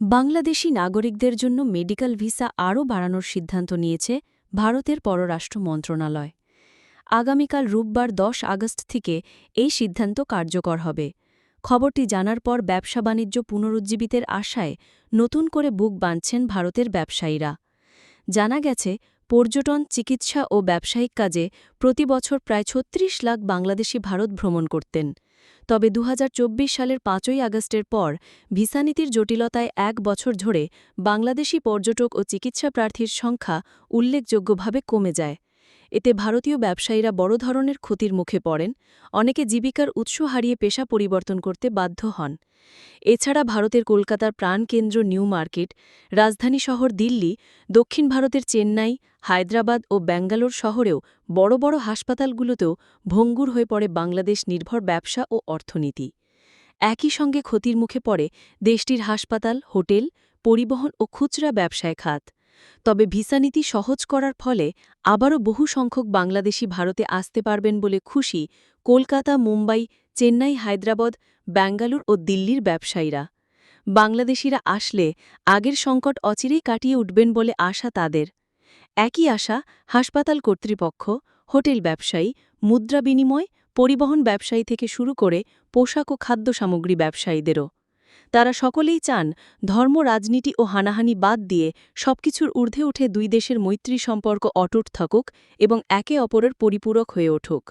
বাংলাদেশি নাগরিকদের জন্য medical visa আরও বাড়ানোর সিদ্ধান্ত নিয়েছে ভারতের পররাষ্ট্র মন্ত্রণালয়। আগামীকাল রোববার দশ আগস্ট থেকে এই সিদ্ধান্ত কার্যকর হবে। খবরটি জানার পর ব্যবসা বাণিজ্য পুনরুজ্জীবিতের আশায় নতুন করে বুক বাঁধছেন ভারতের ব্যবসায়ীরা। জানা গেছে পর্যটন, চিকিৎসা ও ব্যবসায়িক কাজে প্রতি বছর প্রায় ছত্রিশ লাখ বাংলাদেশি ভারত ভ্রমণ করতেন। তবে দু হাজার চব্বিশ সালের পাঁচই আগস্টের পর ভিসানীতির জটিলতায় এক বছর ধরে বাংলাদেশি পর্যটক ও চিকিৎসা প্রার্থীর সংখ্যা উল্লেখযোগ্যভাবে কমে যায়। এতে ভারতীয় ব্যবসায়ীরা বড় ধরনের ক্ষতির মুখে পড়েন, অনেকে জীবিকার উৎস হারিয়ে পেশা পরিবর্তন করতে বাধ্য হন। এছাড়া ভারতের কলকাতার প্রাণকেন্দ্র নিউ মার্কেট, রাজধানী শহর দিল্লি, দক্ষিণ ভারতের চেন্নাই, হায়দ্রাবাদ ও ব্যাঙ্গালোর শহরেও বড় বড় হাসপাতালগুলোতেও ভঙ্গুর হয়ে পড়ে বাংলাদেশ নির্ভর ব্যবসা ও অর্থনীতি। একই সঙ্গে ক্ষতির মুখে পড়ে দেশটির হাসপাতাল, হোটেল, পরিবহন ও খুচরা ব্যবসায় খাত। তবে ভিসা নীতি সহজ করার ফলে আবারও বহু সংখ্যক বাংলাদেশি ভারতে আসতে পারবেন বলে খুশি কলকাতা, মুম্বাই, চেন্নাই, হায়দ্রাবাদ, ব্যাঙ্গালুর ও দিল্লির ব্যবসায়ীরা। বাংলাদেশিরা আসলে আগের সংকট অচিরেই কাটিয়ে উঠবেন বলে আশা তাদের। একই আশা হাসপাতাল কর্তৃপক্ষ, হোটেল ব্যবসায়ী, মুদ্রা বিনিময়, পরিবহন ব্যবসায়ী থেকে শুরু করে পোশাক ও খাদ্য সামগ্রী ব্যবসায়ীদেরও। তারা সকলেই চান ধর্ম, রাজনীতি ও হানাহানি বাদ দিয়ে সবকিছুর ঊর্ধ্বে উঠে দুই দেশের মৈত্রী সম্পর্ক অটুট থাকুক এবং একে অপরের পরিপূরক হয়ে উঠুক।